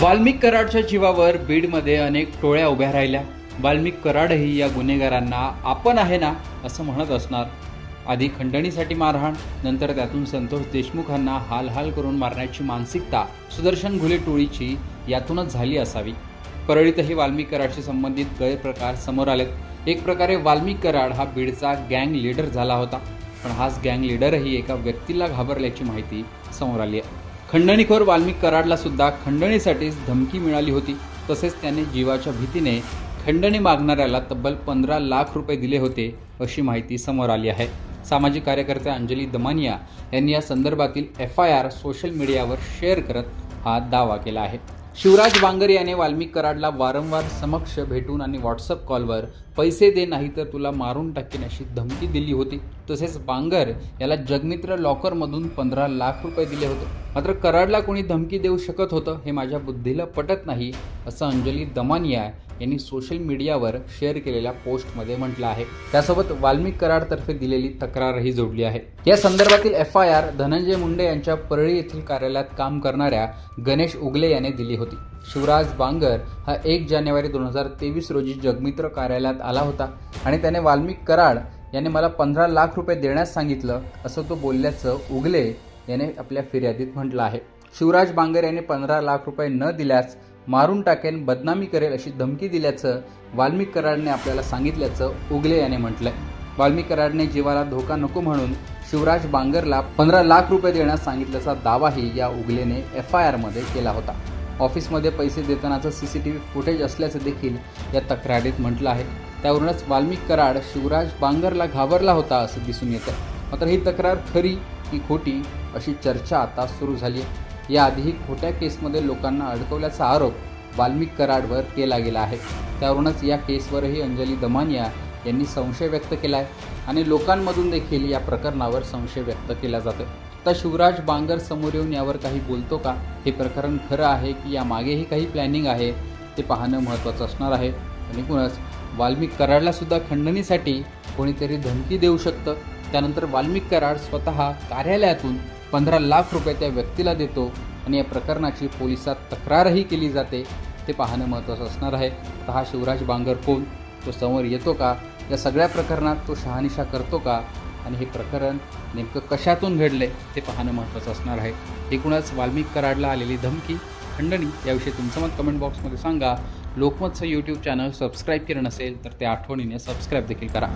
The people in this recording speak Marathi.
वाल्मिक कराडच्या जीवावर बीडमध्ये अनेक टोळ्या उभ्या राहिल्या. वाल्मिक कराडही या गुन्हेगारांना आपण आहे ना असं म्हणत असणार. आधी खंडणीसाठी मारहाण नंतर त्यातून संतोष देशमुखांना हाल हाल करून मारण्याची मानसिकता सुदर्शन घुले टोळीची यातूनच झाली असावी. परळीतही वाल्मिक कराडशी संबंधित गैरप्रकार समोर आलेत. एक प्रकारे वाल्मिक कराड हा बीडचा गँग लीडर झाला होता. पण हाच गँग लीडरही एका व्यक्तीला घाबरल्याची माहिती समोर आली आहे. खंडणीखोर वाल्मिक कराडला सुद्धा खंडणीसाठीच धमकी मिळाली होती. तसेच त्याने जीवाच्या भीतीने खंडणी मागणाऱ्याला तब्बल पंधरा लाख रुपये दिले होते अशी माहिती समोर आली आहे. सामाजिक कार्यकर्त्या अंजली दमानिया यांनी या संदर्भातील एफ आय आर सोशल मीडियावर शेअर करत हा दावा केला आहे. शिवराज बांगर याने वाल्मिक कराडला वारंवार समक्ष भेटून आणि व्हॉट्सअप कॉलवर पैसे दे नाही तर तुला मारून टाकेन अशी धमकी दिली होती. तसेच बांगर याला जगमित्र लॉकरमधून पंधरा लाख रुपये दिले होते. मात्र कराडला कोणी धमकी देऊ शकत होतं हे माझ्या बुद्धीला पटत नाही असं अंजली दमानिया यांनी सोशल मीडियावर शेअर केलेल्या पोस्टमध्ये म्हटलं आहे. त्यासोबत वाल्मिक कराडतर्फे दिलेली तक्रारही जोडली आहे. या संदर्भातील F I R Dhananjay Munde यांच्या परळी येथील कार्यालयात काम करणाऱ्या गणेश उगले याने दिली होती. शिवराज बांगर हा एक जानेवारी दोन हजार तेवीस रोजी जगमित्र कार्यालयात आला होता आणि त्याने वाल्मिक कराड याने मला पंधरा लाख रुपये देण्यास सांगितलं असं तो बोलल्याचं उगले याने आपल्या फिर्यादीत म्हटलं आहे. शिवराज बांगर यांनी पंधरा लाख रुपये न दिल्यास मारून टाकेन बदनामी करेल अशी धमकी दिल्याचं वाल्मिक कराडने आपल्याला सांगितल्याचं उगले याने म्हटलंय. वाल्मिक कराडने जीवाला धोका नको म्हणून शिवराज बांगरला पंधरा लाख रुपये देण्यास सांगितल्याचा दावाही या उगलेने एफ आय आरमध्ये केला होता. ऑफिसमध्ये पैसे देतानाचं C C T V footage असल्याचं देखील या तक्रारीत म्हटलं आहे. त्यावरूनच वाल्मिक कराड शिवराज बांगरला घाबरला होता असं दिसून येतं मात्र ही तक्रार खरी की खोटी अशी चर्चा आता सुरू झाली आहे याआधीही खोट्या केसमध्ये लोकांना अडकवल्याचा आरोप वाल्मिक कराडवर केला गेला आहे. त्यावरूनच या केसवरही अंजली दमानिया यांनी संशय व्यक्त केला आहे आणि लोकांमधून देखील या प्रकरणावर संशय व्यक्त केला जातो आता शिवराज बांगर समोर येऊन यावर काही बोलतो का? हे प्रकरण खरं आहे की यामागेही काही प्लॅनिंग आहे? ते पाहणं महत्त्वाचं असणार आहे. आणि एकूणच वाल्मिक कराडलासुद्धा खंडणीसाठी कोणीतरी धमकी देऊ शकतं. त्यानंतर वाल्मिक कराड स्वतः कार्यालयातून पंधरा लाख रुपये त्या व्यक्तीला देतो आणि या प्रकरणाची पोलिसात तक्रारही केली जाते ते पाहणं महत्त्वाचं असणार आहे. तर हा शिवराज बांगर कोण? तो समोर येतो का? या सगळ्या प्रकरणात तो शहानिशा करतो का? आणि हे प्रकरण नेमकं कशातून घडले ते पाहणं महत्त्वाचं असणार आहे. एकूणच वाल्मिक कराडला आलेली धमकी खंडणी याविषयी तुमचं मत कमेंट बॉक्समध्ये सांगा. लोकमतचं यूट्यूब चॅनल सबस्क्राईब केलं नसेल तर ते आठवणीने सबस्क्राईब देखील करा.